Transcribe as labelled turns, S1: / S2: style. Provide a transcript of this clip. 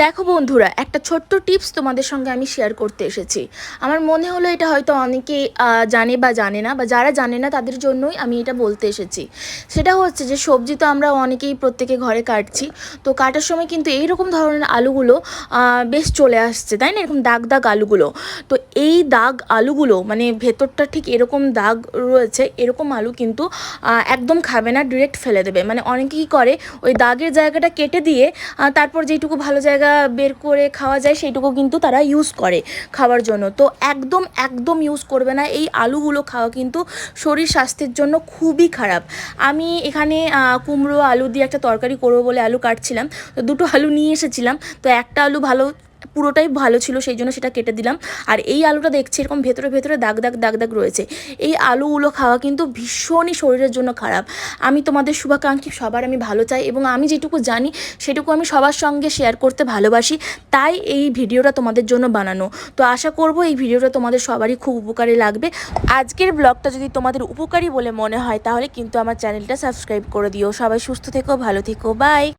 S1: দেখো বন্ধুরা, একটা ছোট্ট টিপস তোমাদের সঙ্গে আমি শেয়ার করতে এসেছি। আমার মনে হলো এটা হয়তো অনেকে জানে বা জানে না, বা যারা জানে না তাদের জন্যই আমি এটা বলতে এসেছি। সেটা হচ্ছে যে সবজি তো আমরা অনেকেই প্রত্যেকে ঘরে কাটছি, তো কাটার সময় কিন্তু এইরকম ধরনের আলুগুলো বেশ চলে আসছে, তাই না? এরকম দাগ দাগ আলুগুলো। তো এই দাগ আলুগুলো মানে ভেতরটা ঠিক এরকম দাগ রয়েছে, এরকম আলু কিন্তু একদম খাবে না ডিরেক্ট ফেলে দেবে। মানে অনেকে কী করে, ওই দাগের জায়গাটা কেটে দিয়ে তারপর যেইটুকু ভালো জায়গা বের করে খাওয়া যায়, সেইটুকু কিন্তু তারা ইউজ করে খাওয়ার জন্য। তো একদম একদম ইউজ করবে না। এই আলুগুলো খাওয়া কিন্তু শরীর স্বাস্থ্যের জন্য খুবই খারাপ। আমি এখানে কুমড়ো, আলু দিয়ে একটা তরকারি করব বলে আলু কাটছিলাম। তো দুটো আলু নিয়ে এসেছিলাম। তো একটা আলু ভালো পুরোটাই ভালো ছিল, সেই জন্য সেটা কেটে দিলাম। আর এই আলুটা দেখছি এরকম ভেতরে ভেতরে দাগ দাগ দাগ দাগ রয়েছে। এই আলুগুলো খাওয়া কিন্তু ভীষণই শরীরের জন্য খারাপ। আমি তোমাদের শুভাকাঙ্ক্ষী, সবার আমি ভালো চাই এবং আমি যেটুকু জানি, সেটুকু আমি সবার সঙ্গে শেয়ার করতে ভালোবাসি। তাই এই ভিডিওটা তোমাদের জন্য বানানো। তো আশা করব এই ভিডিওটা তোমাদের সবারই খুব উপকারে লাগবে। আজকের ব্লগটা যদি তোমাদের উপকারী বলে মনে হয়, তাহলে কিন্তু আমার চ্যানেলটা সাবস্ক্রাইব করে দিও। সবাই সুস্থ থেকো, ভালো থেকো বাই